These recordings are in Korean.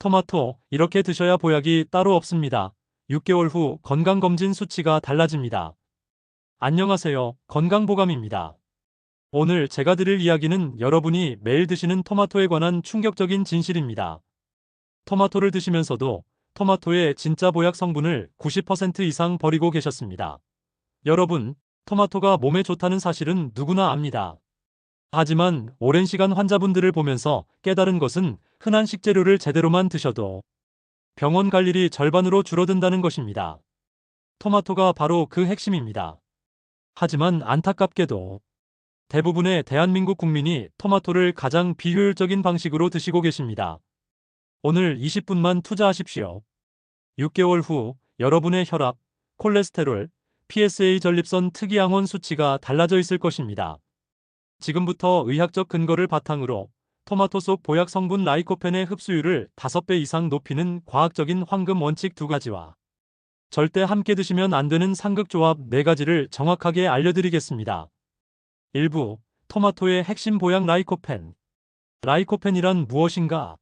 토마토, 이렇게 드셔야 보약이 따로 없습니다. 6개월 후 건강검진 수치가 달라집니다. 안녕하세요. 건강보감입니다. 오늘 제가 드릴 이야기는 여러분이 매일 드시는 토마토에 관한 충격적인 진실입니다. 토마토를 드시면서도 토마토의 진짜 보약 성분을 90% 이상 버리고 계셨습니다. 여러분, 토마토가 몸에 좋다는 사실은 누구나 압니다. 하지만 오랜 시간 환자분들을 보면서 깨달은 것은 흔한 식재료를 제대로만 드셔도 병원 갈 일이 절반으로 줄어든다는 것입니다. 토마토가 바로 그 핵심입니다. 하지만 안타깝게도 대부분의 대한민국 국민이 토마토를 가장 비효율적인 방식으로 드시고 계십니다. 오늘 20분만 투자하십시오. 6개월 후 여러분의 혈압, 콜레스테롤, PSA 전립선 특이항원 수치가 달라져 있을 것입니다. 지금부터 의학적 근거를 바탕으로 토마토 속 보약 성분 라이코펜의 흡수율을 5배 이상 높이는 과학적인 황금 원칙 두 가지와 절대 함께 드시면 안 되는 상극조합 네 가지를 정확하게 알려드리겠습니다. 1부 토마토의 핵심 보약 라이코펜 라이코펜이란 무엇인가?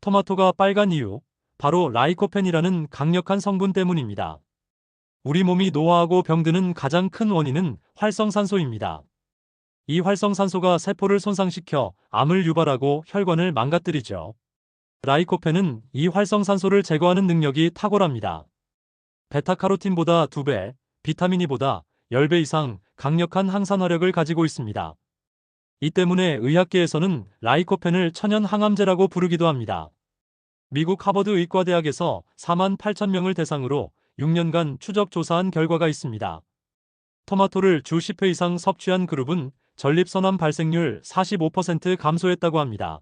토마토가 빨간 이유 바로 라이코펜이라는 강력한 성분 때문입니다. 우리 몸이 노화하고 병드는 가장 큰 원인은 활성산소입니다. 이 활성산소가 세포를 손상시켜 암을 유발하고 혈관을 망가뜨리죠. 라이코펜은 이 활성산소를 제거하는 능력이 탁월합니다. 베타카로틴보다 2배, 비타민 E보다 10배 이상 강력한 항산화력을 가지고 있습니다. 이 때문에 의학계에서는 라이코펜을 천연 항암제라고 부르기도 합니다. 미국 하버드 의과대학에서 4만 8천 명을 대상으로 6년간 추적 조사한 결과가 있습니다. 토마토를 주 10회 이상 섭취한 그룹은 전립선암 발생률 45% 감소했다고 합니다.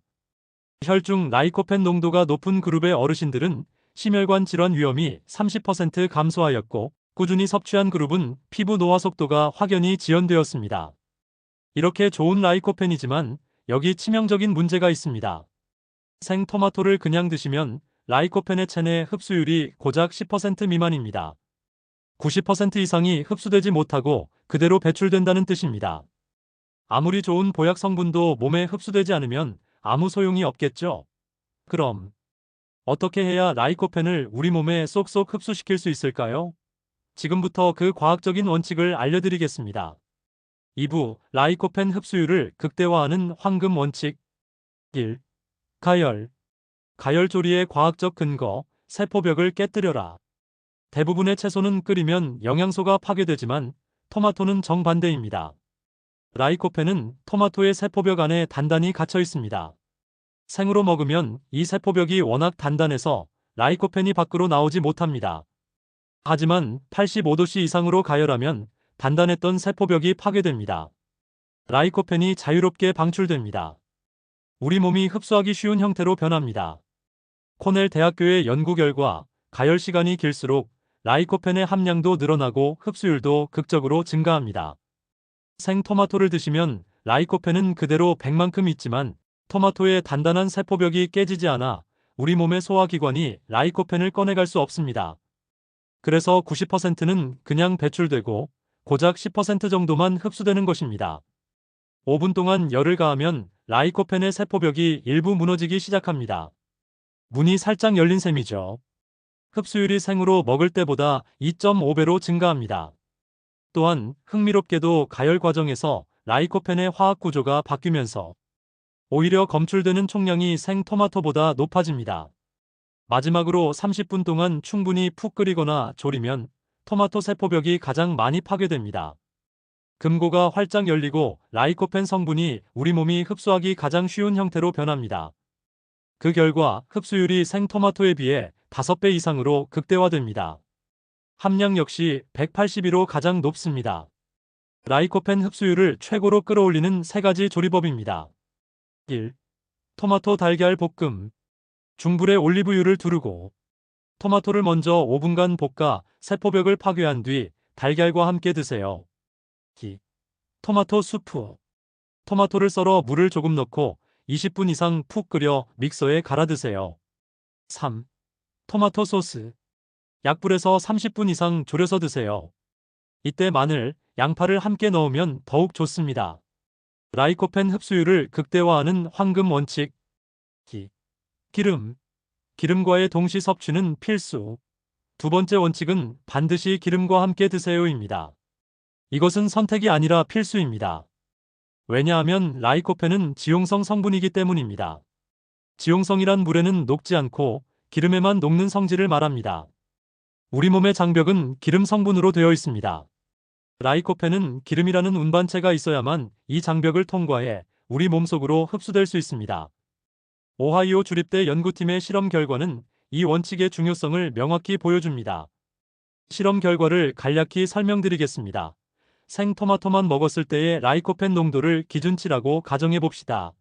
혈중 라이코펜 농도가 높은 그룹의 어르신들은 심혈관 질환 위험이 30% 감소하였고 꾸준히 섭취한 그룹은 피부 노화 속도가 확연히 지연되었습니다. 이렇게 좋은 라이코펜이지만 여기 치명적인 문제가 있습니다. 생 토마토를 그냥 드시면 라이코펜의 체내 흡수율이 고작 10% 미만입니다. 90% 이상이 흡수되지 못하고 그대로 배출된다는 뜻입니다. 아무리 좋은 보약 성분도 몸에 흡수되지 않으면 아무 소용이 없겠죠? 그럼 어떻게 해야 라이코펜을 우리 몸에 쏙쏙 흡수시킬 수 있을까요? 지금부터 그 과학적인 원칙을 알려드리겠습니다. 2부 라이코펜 흡수율을 극대화하는 황금 원칙 1. 가열 가열 조리의 과학적 근거 세포벽을 깨뜨려라. 대부분의 채소는 끓이면 영양소가 파괴되지만 토마토는 정반대입니다. 라이코펜은 토마토의 세포벽 안에 단단히 갇혀 있습니다. 생으로 먹으면 이 세포벽이 워낙 단단해서 라이코펜이 밖으로 나오지 못합니다. 하지만 85도씨 이상으로 가열하면 단단했던 세포벽이 파괴됩니다. 라이코펜이 자유롭게 방출됩니다. 우리 몸이 흡수하기 쉬운 형태로 변합니다. 코넬 대학교의 연구 결과 가열 시간이 길수록 라이코펜의 함량도 늘어나고 흡수율도 극적으로 증가합니다. 생 토마토를 드시면 라이코펜은 그대로 100만큼 있지만 토마토의 단단한 세포벽이 깨지지 않아 우리 몸의 소화기관이 라이코펜을 꺼내갈 수 없습니다. 그래서 90%는 그냥 배출되고 고작 10% 정도만 흡수되는 것입니다. 5분 동안 열을 가하면 라이코펜의 세포벽이 일부 무너지기 시작합니다. 문이 살짝 열린 셈이죠. 흡수율이 생으로 먹을 때보다 2.5배로 증가합니다. 또한 흥미롭게도 가열 과정에서 라이코펜의 화학 구조가 바뀌면서 오히려 검출되는 총량이 생토마토보다 높아집니다. 마지막으로 30분 동안 충분히 푹 끓이거나 졸이면 토마토 세포벽이 가장 많이 파괴됩니다. 금고가 활짝 열리고 라이코펜 성분이 우리 몸이 흡수하기 가장 쉬운 형태로 변합니다. 그 결과 흡수율이 생토마토에 비해 5배 이상으로 극대화됩니다. 함량 역시 182로 가장 높습니다. 라이코펜 흡수율을 최고로 끌어올리는 세 가지 조리법입니다. 1. 토마토 달걀 볶음. 중불에 올리브유를 두르고 토마토를 먼저 5분간 볶아 세포벽을 파괴한 뒤 달걀과 함께 드세요. 2. 토마토 수프. 토마토를 썰어 물을 조금 넣고 20분 이상 푹 끓여 믹서에 갈아 드세요. 3. 토마토 소스. 약불에서 30분 이상 졸여서 드세요. 이때 마늘, 양파를 함께 넣으면 더욱 좋습니다. 라이코펜 흡수율을 극대화하는 황금 원칙. 기. 기름. 기름과의 동시 섭취는 필수. 두 번째 원칙은 반드시 기름과 함께 드세요입니다. 이것은 선택이 아니라 필수입니다. 왜냐하면 라이코펜은 지용성 성분이기 때문입니다. 지용성이란 물에는 녹지 않고 기름에만 녹는 성질을 말합니다. 우리 몸의 장벽은 기름 성분으로 되어 있습니다. 라이코펜은 기름이라는 운반체가 있어야만 이 장벽을 통과해 우리 몸속으로 흡수될 수 있습니다. 오하이오 주립대 연구팀의 실험 결과는 이 원칙의 중요성을 명확히 보여줍니다. 실험 결과를 간략히 설명드리겠습니다. 생 토마토만 먹었을 때의 라이코펜 농도를 기준치라고 가정해 봅시다.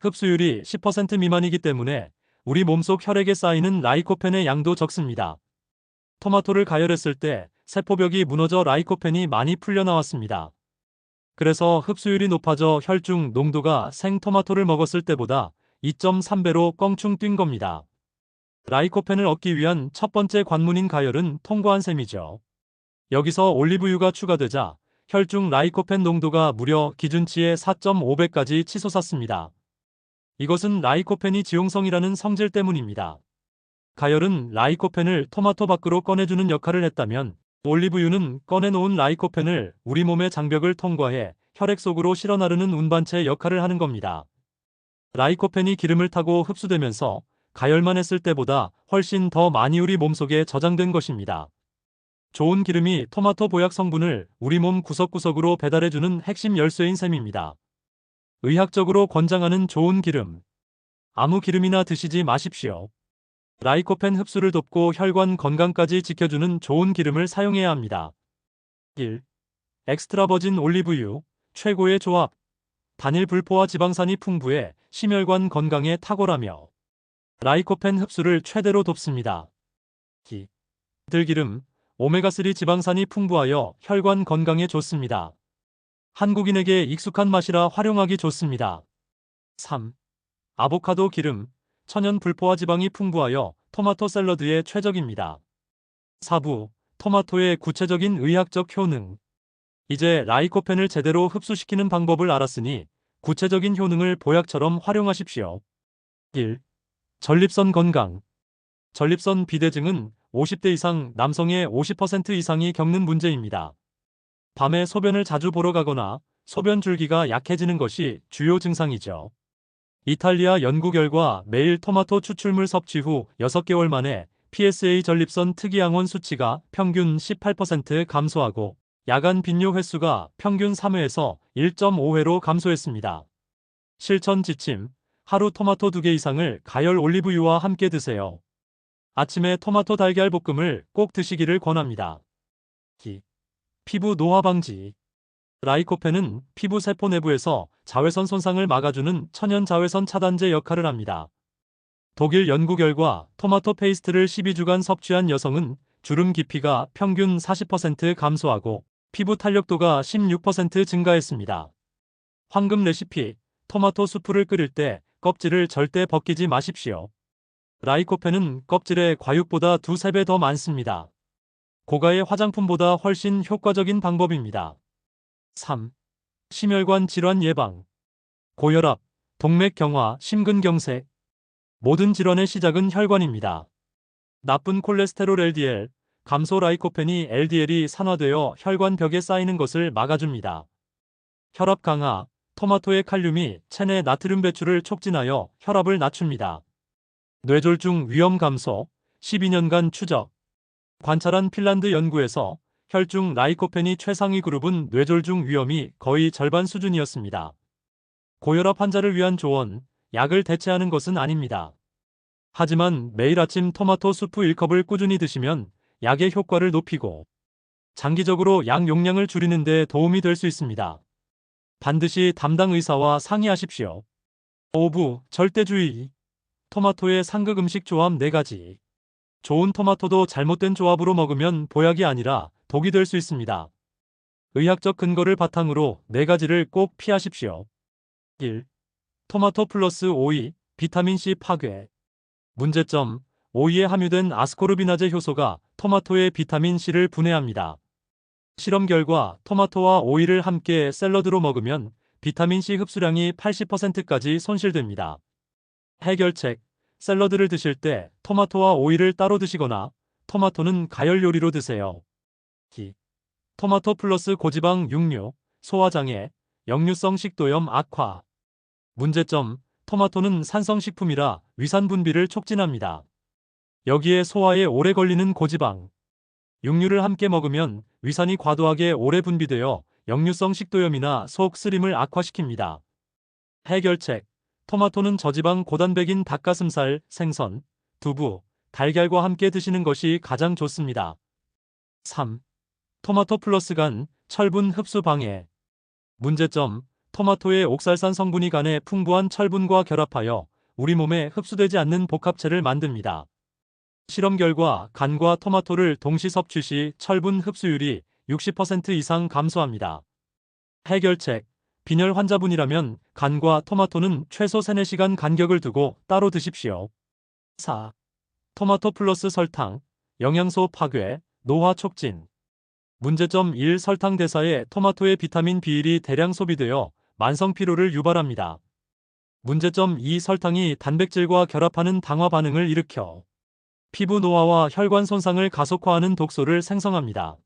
흡수율이 10% 미만이기 때문에 우리 몸속 혈액에 쌓이는 라이코펜의 양도 적습니다. 토마토를 가열했을 때 세포벽이 무너져 라이코펜이 많이 풀려나왔습니다. 그래서 흡수율이 높아져 혈중 농도가 생토마토를 먹었을 때보다 2.3배로 껑충 뛴 겁니다. 라이코펜을 얻기 위한 첫 번째 관문인 가열은 통과한 셈이죠. 여기서 올리브유가 추가되자 혈중 라이코펜 농도가 무려 기준치의 4.5배까지 치솟았습니다. 이것은 라이코펜이 지용성이라는 성질 때문입니다. 가열은 라이코펜을 토마토 밖으로 꺼내주는 역할을 했다면 올리브유는 꺼내놓은 라이코펜을 우리 몸의 장벽을 통과해 혈액 속으로 실어 나르는 운반체 역할을 하는 겁니다. 라이코펜이 기름을 타고 흡수되면서 가열만 했을 때보다 훨씬 더 많이 우리 몸속에 저장된 것입니다. 좋은 기름이 토마토 보약 성분을 우리 몸 구석구석으로 배달해주는 핵심 열쇠인 셈입니다. 의학적으로 권장하는 좋은 기름. 아무 기름이나 드시지 마십시오. 라이코펜 흡수를 돕고 혈관 건강까지 지켜주는 좋은 기름을 사용해야 합니다. 1. 엑스트라 버진 올리브유, 최고의 조합. 단일 불포화 지방산이 풍부해 심혈관 건강에 탁월하며 라이코펜 흡수를 최대로 돕습니다. 2. 들기름, 오메가3 지방산이 풍부하여 혈관 건강에 좋습니다. 한국인에게 익숙한 맛이라 활용하기 좋습니다. 3. 아보카도 기름, 천연 불포화 지방이 풍부하여 토마토 샐러드에 최적입니다. 4부 토마토의 구체적인 의학적 효능 이제 라이코펜을 제대로 흡수시키는 방법을 알았으니 구체적인 효능을 보약처럼 활용하십시오. 1. 전립선 건강 전립선 비대증은 50대 이상 남성의 50% 이상이 겪는 문제입니다. 밤에 소변을 자주 보러 가거나 소변 줄기가 약해지는 것이 주요 증상이죠. 이탈리아 연구 결과 매일 토마토 추출물 섭취 후 6개월 만에 PSA 전립선 특이항원 수치가 평균 18% 감소하고 야간 빈뇨 횟수가 평균 3회에서 1.5회로 감소했습니다. 실천 지침 하루 토마토 2개 이상을 가열 올리브유와 함께 드세요. 아침에 토마토 달걀 볶음을 꼭 드시기를 권합니다. 기. 피부 노화 방지 라이코펜은 피부 세포 내부에서 자외선 손상을 막아주는 천연 자외선 차단제 역할을 합니다. 독일 연구 결과 토마토 페이스트를 12주간 섭취한 여성은 주름 깊이가 평균 40% 감소하고 피부 탄력도가 16% 증가했습니다. 황금 레시피 토마토 수프를 끓일 때 껍질을 절대 벗기지 마십시오. 라이코펜은 껍질의 과육보다 두세 배 더 많습니다. 고가의 화장품보다 훨씬 효과적인 방법입니다. 3. 심혈관 질환 예방. 고혈압, 동맥경화, 심근경색. 모든 질환의 시작은 혈관입니다. 나쁜 콜레스테롤 LDL, 감소 라이코펜이 LDL이 산화되어 혈관 벽에 쌓이는 것을 막아줍니다. 혈압 강화, 토마토의 칼륨이 체내 나트륨 배출을 촉진하여 혈압을 낮춥니다. 뇌졸중 위험 감소, 12년간 추적. 관찰한 핀란드 연구에서 혈중 라이코펜이 최상위 그룹은 뇌졸중 위험이 거의 절반 수준이었습니다. 고혈압 환자를 위한 조언, 약을 대체하는 것은 아닙니다. 하지만 매일 아침 토마토 수프 1컵을 꾸준히 드시면 약의 효과를 높이고 장기적으로 약 용량을 줄이는 데 도움이 될 수 있습니다. 반드시 담당 의사와 상의하십시오. 5부 절대주의 토마토의 상극 음식 조합 4가지 좋은 토마토도 잘못된 조합으로 먹으면 보약이 아니라 독이 될 수 있습니다. 의학적 근거를 바탕으로 네 가지를 꼭 피하십시오. 1. 토마토 플러스 오이, 비타민C 파괴. 문제점, 오이에 함유된 아스코르비나제 효소가 토마토의 비타민C를 분해합니다. 실험 결과 토마토와 오이를 함께 샐러드로 먹으면 비타민C 흡수량이 80%까지 손실됩니다. 해결책, 샐러드를 드실 때 토마토와 오이를 따로 드시거나 토마토는 가열 요리로 드세요. 기. 토마토 플러스 고지방 육류, 소화장애, 역류성 식도염 악화. 문제점, 토마토는 산성식품이라 위산 분비를 촉진합니다. 여기에 소화에 오래 걸리는 고지방. 육류를 함께 먹으면 위산이 과도하게 오래 분비되어 역류성 식도염이나 속 쓰림을 악화시킵니다. 해결책. 토마토는 저지방 고단백인 닭가슴살, 생선, 두부, 달걀과 함께 드시는 것이 가장 좋습니다. 3. 토마토 플러스 간, 철분 흡수 방해. 문제점, 토마토의 옥살산 성분이 간에 풍부한 철분과 결합하여 우리 몸에 흡수되지 않는 복합체를 만듭니다. 실험 결과 간과 토마토를 동시 섭취 시 철분 흡수율이 60% 이상 감소합니다. 해결책 빈혈 환자분이라면 간과 토마토는 최소 3, 4시간 간격을 두고 따로 드십시오. 4. 토마토 플러스 설탕, 영양소 파괴, 노화 촉진. 문제점 1. 설탕 대사에 토마토의 비타민 B1이 대량 소비되어 만성 피로를 유발합니다. 문제점 2. 설탕이 단백질과 결합하는 당화 반응을 일으켜 피부 노화와 혈관 손상을 가속화하는 독소를 생성합니다.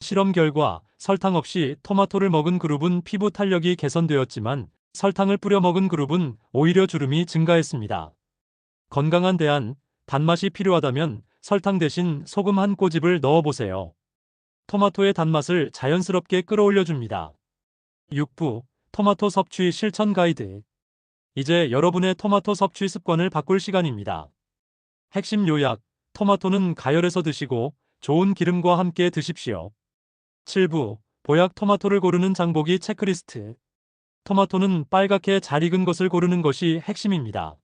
실험 결과 설탕 없이 토마토를 먹은 그룹은 피부 탄력이 개선되었지만 설탕을 뿌려 먹은 그룹은 오히려 주름이 증가했습니다. 건강한 대안, 단맛이 필요하다면 설탕 대신 소금 한 꼬집을 넣어보세요. 토마토의 단맛을 자연스럽게 끌어올려 줍니다. 6부 토마토 섭취 실천 가이드. 이제 여러분의 토마토 섭취 습관을 바꿀 시간입니다. 핵심 요약, 토마토는 가열해서 드시고 좋은 기름과 함께 드십시오. 7부 보약 토마토를 고르는 장보기 체크리스트. 토마토는 빨갛게 잘 익은 것을 고르는 것이 핵심입니다.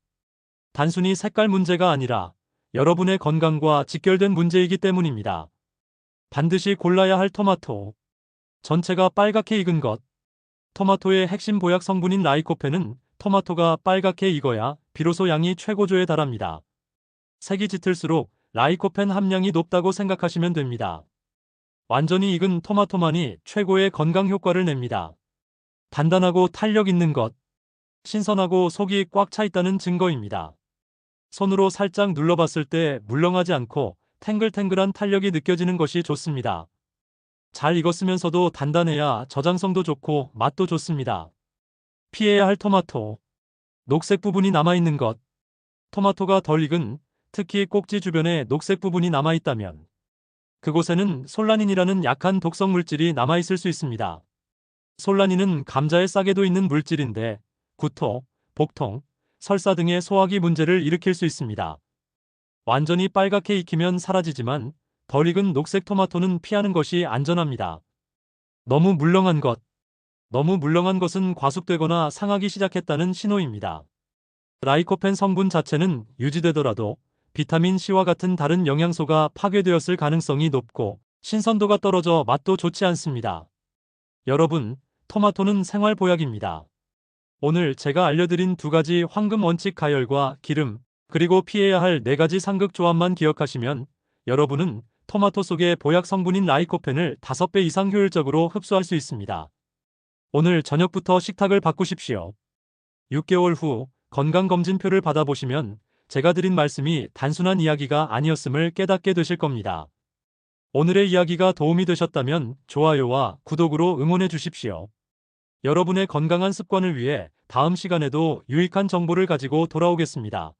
단순히 색깔 문제가 아니라 여러분의 건강과 직결된 문제이기 때문입니다. 반드시 골라야 할 토마토. 전체가 빨갛게 익은 것. 토마토의 핵심 보약 성분인 라이코펜은 토마토가 빨갛게 익어야 비로소 양이 최고조에 달합니다. 색이 짙을수록 라이코펜 함량이 높다고 생각하시면 됩니다. 완전히 익은 토마토만이 최고의 건강 효과를 냅니다. 단단하고 탄력 있는 것. 신선하고 속이 꽉 차 있다는 증거입니다. 손으로 살짝 눌러봤을 때 물렁하지 않고 탱글탱글한 탄력이 느껴지는 것이 좋습니다. 잘 익었으면서도 단단해야 저장성도 좋고 맛도 좋습니다. 피해야 할 토마토. 녹색 부분이 남아있는 것. 토마토가 덜 익은 특히 꼭지 주변에 녹색 부분이 남아있다면 그곳에는 솔라닌이라는 약한 독성 물질이 남아있을 수 있습니다. 솔라닌은 감자의 싹에도 있는 물질인데 구토, 복통, 설사 등의 소화기 문제를 일으킬 수 있습니다. 완전히 빨갛게 익히면 사라지지만 덜 익은 녹색 토마토는 피하는 것이 안전합니다. 너무 물렁한 것. 너무 물렁한 것은 과숙되거나 상하기 시작했다는 신호입니다. 라이코펜 성분 자체는 유지되더라도 비타민 C와 같은 다른 영양소가 파괴되었을 가능성이 높고 신선도가 떨어져 맛도 좋지 않습니다. 여러분, 토마토는 생활보약입니다. 오늘 제가 알려드린 두 가지 황금 원칙 가열과 기름, 그리고 피해야 할네 가지 상극 조합만 기억하시면 여러분은 토마토 속의 보약 성분인 라이코펜을 5배 이상 효율적으로 흡수할 수 있습니다. 오늘 저녁부터 식탁을 바꾸십시오. 6개월 후 건강검진표를 받아보시면 제가 드린 말씀이 단순한 이야기가 아니었음을 깨닫게 되실 겁니다. 오늘의 이야기가 도움이 되셨다면 좋아요와 구독으로 응원해 주십시오. 여러분의 건강한 습관을 위해 다음 시간에도 유익한 정보를 가지고 돌아오겠습니다.